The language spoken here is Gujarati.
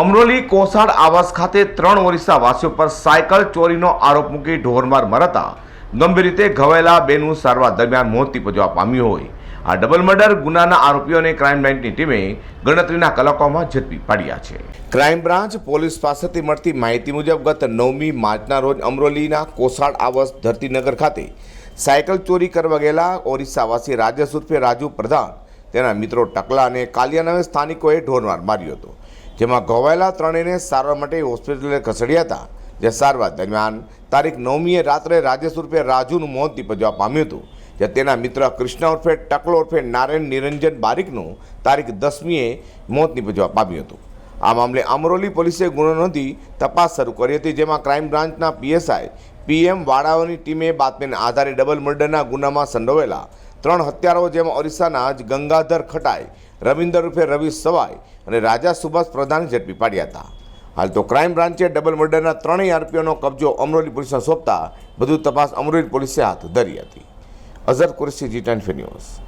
અમરોલી કોસાડ આવાસ ખાતે ત્રણ ઓરિસ્સા વાસીઓ પર સાયકલ ચોરીનો આરોપ મૂકી ઢોરમાર મરાતા ગંભીર રીતે ઘવાયેલા બેનું સારવાર દરમિયાન મોત નીપજવા પામ્યું હોય. આ ડબલ મર્ડર ગુનાના આરોપીઓને ક્રાઇમ બ્રાન્ચની ટીમે ગણતરીના કલાકોમાં ઝડપી પાડ્યા છે. ક્રાઇમ બ્રાન્ચ પોલીસ પાસેથી મળતી માહિતી મુજબ ગત નવમી માર્ચના રોજ અમરોલીના કોસાડ આવાસ ધરતીનગર ખાતે સાયકલ ચોરી કરવા ગયેલા ઓરિસ્સાવાસી રાજેશ ઉર્ફે રાજુ પ્રધાન, તેના મિત્રો ટકલા અને કાલિયા નામે સ્થાનિકોએ ઢોરમાર માર્યો હતો. જેમાં ઘવાયેલા ત્રણેયને સારવાર માટે હોસ્પિટલે ખસેડ્યા હતા, જે સારવાર દરમિયાન તારીખ નવમીએ રાત્રે રાજેશ ઉર્ફે રાજુનું મોત નિપજવા પામ્યું હતું, જે તેના મિત્ર કૃષ્ણ ઉર્ફે ટકલો ઉર્ફે નારાયણ નિરંજન બારીકનું તારીખ દસમીએ મોત નિપજવા પામ્યું હતું. આ મામલે અમરોલી પોલીસે ગુનો નોંધી તપાસ શરૂ કરી હતી, જેમાં ક્રાઇમ બ્રાન્ચના પીએસઆઈ પીએમ વાળાઓની ટીમે બાતમીના આધારે ડબલ મર્ડરના ગુનામાં સંડોવેલા ત્રણ હત્યારાઓ જેમાં ઓરિસ્સાના જ ગંગાધર ખટાઈ, રવિન્દર રૂપે રવિ સવાઈ અને રાજા સુભાષ પ્રધાન ઝડપી પાડ્યા હતા. હાલ તો ક્રાઇમ બ્રાન્ચે ડબલ મર્ડરના ત્રણેય આરોપીઓનો કબજો અમરોલી પોલીસને સોંપતા બધું તપાસ અમરોલી પોલીસે હાથ ધરી હતી. અઝર કુરેશી, જી ટેન્ફી ન્યૂઝ.